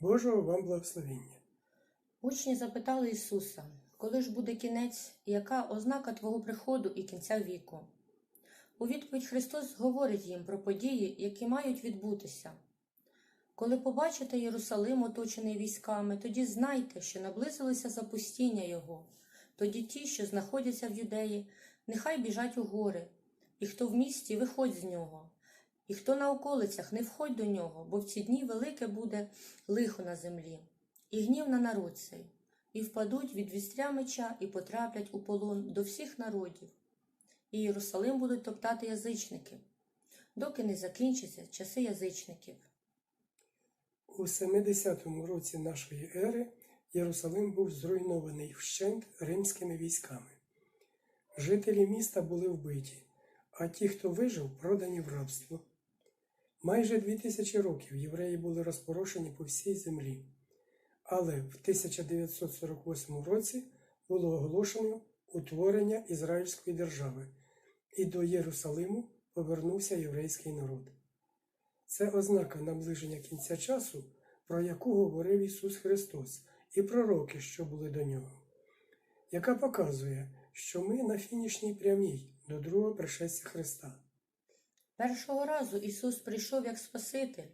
Божого вам благословення. Учні запитали Ісуса, коли ж буде кінець, яка ознака Твого приходу і кінця віку? У відповідь Христос говорить їм про події, які мають відбутися. Коли побачите Єрусалим, оточений військами, тоді знайте, що наблизилося запустіння Його. Тоді ті, що знаходяться в юдеї, нехай біжать у гори, і хто в місті, виходь з нього, і хто на околицях, не входь до нього, бо в ці дні велике буде лихо на землі і гнів на народ цей, і впадуть від вістря меча і потраплять у полон до всіх народів, і Єрусалим будуть топтати язичники, доки не закінчаться часи язичників. У 70-му році нашої ери Єрусалим був зруйнований вщент римськими військами. Жителі міста були вбиті, а ті, хто вижив, продані в рабство. Майже дві тисячі років євреї були розпорошені по всій землі. Але в 1948 році було оголошено утворення Ізраїльської держави, і до Єрусалиму повернувся єврейський народ. Це ознака наближення кінця часу, про яку говорив Ісус Христос і пророки, що були до нього, яка показує, що ми на фінішній прямій до другого пришестя Христа. Першого разу Ісус прийшов як Спаситель,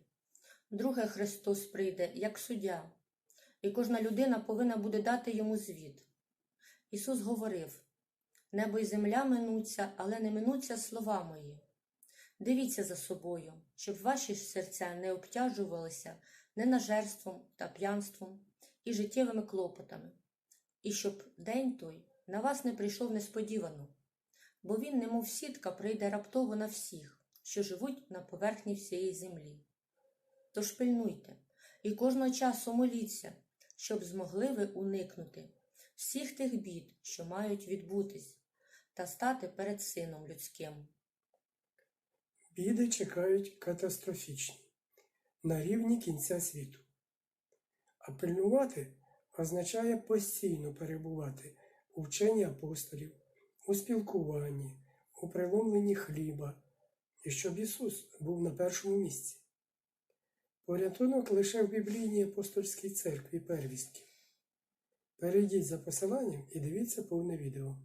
друге Христос прийде як суддя, і кожна людина повинна буде дати йому звіт. Ісус говорив: Небо й земля минуться, але не минуться слова мої. Дивіться за собою, щоб ваші серця не обтяжувалися ненажерством та п'янством і життєвими клопотами, і щоб день той на вас не прийшов несподівано, бо він, немов сітка, прийде раптово на всіх, що живуть на поверхні всієї землі. Тож пильнуйте і кожного часу моліться, щоб змогли ви уникнути всіх тих бід, що мають відбутись, та стати перед Сином людським. Біди чекають катастрофічні на рівні кінця світу. А пильнувати означає постійно перебувати у вченні апостолів, у спілкуванні, у преломленні хліба, і щоб Ісус був на першому місці. Порятунок лише в біблійній апостольській церкві первістки. Перейдіть за посиланням і дивіться повне відео.